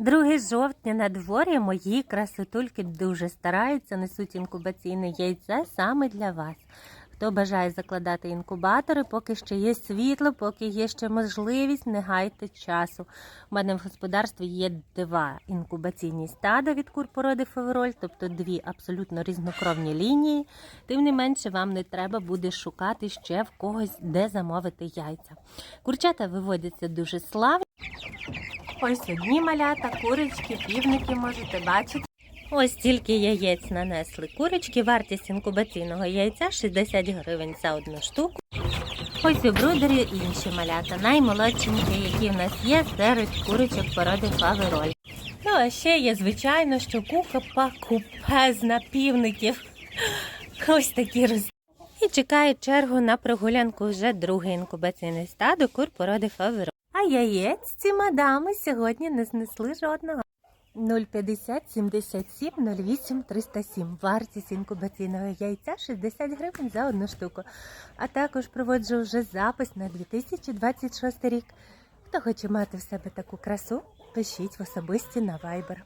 2 жовтня на дворі мої красотульки дуже стараються, несуть інкубаційне яйце саме для вас. Хто бажає закладати інкубатори, поки ще є світло, поки є ще можливість, не гайте часу. У мене в господарстві є два інкубаційні стада від кур породи фавероль, тобто дві абсолютно різнокровні лінії. Тим не менше, вам не треба буде шукати ще в когось, де замовити яйця. Курчата виводяться дуже славно. Ось одні малята, курочки, півники можете бачити. Ось тільки яєць нанесли курочки. Вартість інкубаційного яйця 60 гривень за одну штуку. Ось у брудері інші малята, наймолодшенькі, які в нас є серед курочок породи фавероль. Ну а ще є, звичайно, що купа купезна півників. Ось такі роз... І чекають чергу на прогулянку вже друге інкубаційне стадо кур породи фавероль. А яєць ці мадами сьогодні не знесли жодного. 050 77 08 307. Вартість інкубаційного яйця 60 гривень за одну штуку. А також проводжу вже запис на 2026 рік. Хто хоче мати в себе таку красу, пишіть в особисті на Viber.